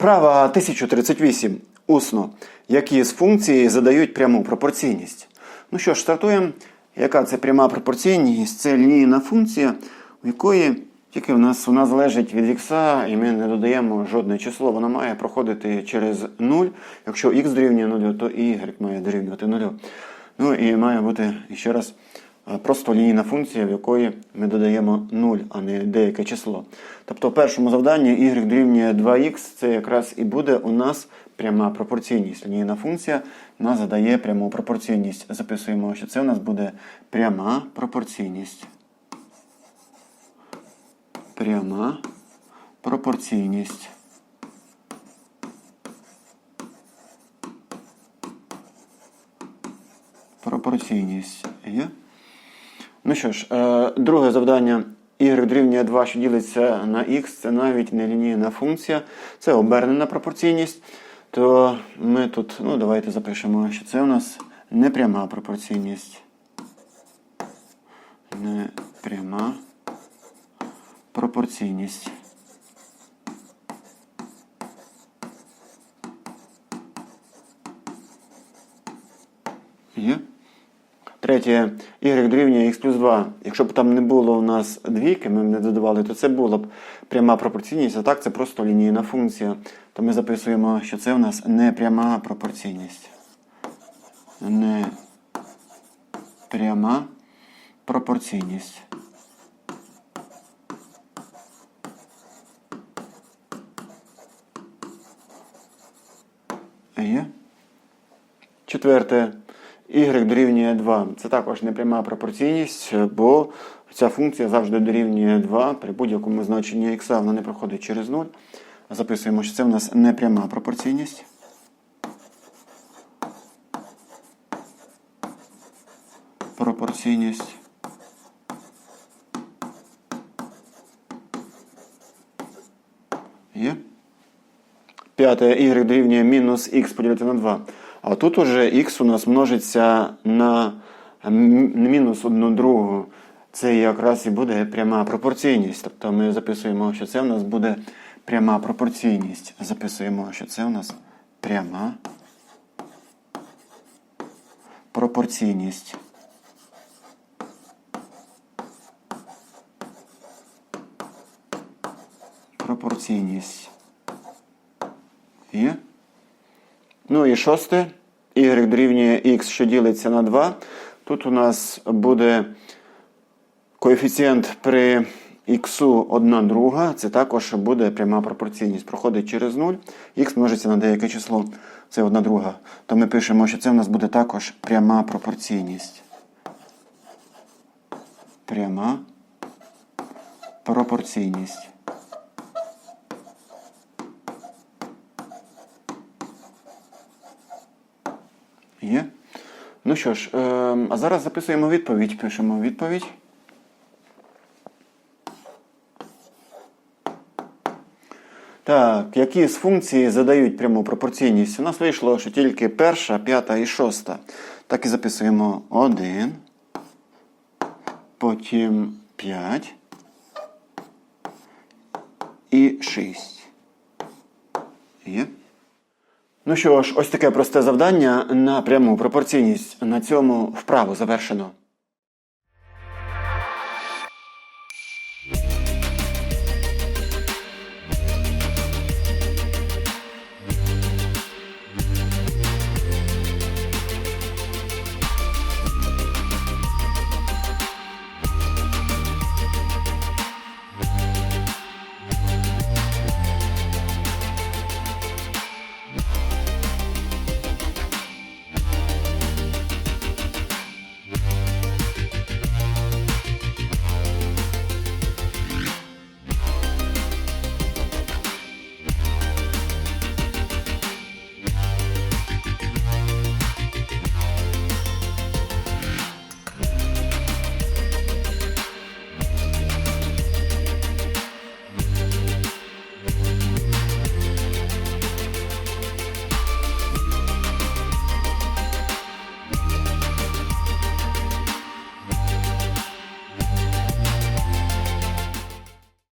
Вправа 1038. Усно. Які з функцій задають пряму пропорційність? Ну що ж, стартуємо. Яка це пряма пропорційність? Це лінійна функція, у якої тільки в нас вона залежить від х, і ми не додаємо жодне число. Вона має проходити через 0. Якщо х дорівнює 0, то y має дорівнювати 0. Ну і має бути ще раз просто лінійна функція, в якої ми додаємо 0, а не деяке число. Тобто в першому завданні y дорівнює 2х, це якраз і буде у нас пряма пропорційність. Лінійна функція нас задає пряму пропорційність. Записуємо, що це у нас буде пряма пропорційність. Пряма пропорційність. Пропорційність є. Ну що ж, е, друге завдання y дорівнює 2, що ділиться на x, це навіть не лінійна функція, це обернена пропорційність. То ми тут, ну давайте запишемо, що це у нас непряма пропорційність. Непряма пропорційність. Є. Третє, y дорівнює x плюс 2. Якщо б там не було у нас двійки, ми б не додавали, то це була б пряма пропорційність, а так це просто лінійна функція. То ми записуємо, що це у нас не пряма пропорційність. Не пряма пропорційність. Є. Четверте, y дорівнює 2. Це також непряма пропорційність, бо ця функція завжди дорівнює 2 при будь-якому значенні x, вона не проходить через 0. Записуємо, що це в нас непряма пропорційність. Пропорційність. Є. П'яте y дорівнює мінус х поділити на 2. А тут уже х у нас множиться на мінус одну другу. Це якраз і буде пряма пропорційність. Тобто ми записуємо, що це у нас буде пряма пропорційність. Записуємо, що це у нас пряма пропорційність. Пропорційність. Є. Ну і шосте. Y дорівнює x, що ділиться на 2. Тут у нас буде коефіцієнт при х 1 друга. Це також буде пряма пропорційність. Проходить через 0. Х множиться на деяке число. Це 1 друга. То ми пишемо, що це у нас буде також пряма пропорційність. Пряма пропорційність. Є. Ну що ж, е, а зараз записуємо відповідь. Пишемо відповідь. Так, які з функцій задають пряму пропорційність? У нас вийшло, що тільки перша, п'ята і шоста. Так і записуємо 1, потім 5 і 6. Є. Ну що ж, ось таке просте завдання на пряму пропорційність. На цьому вправу завершено.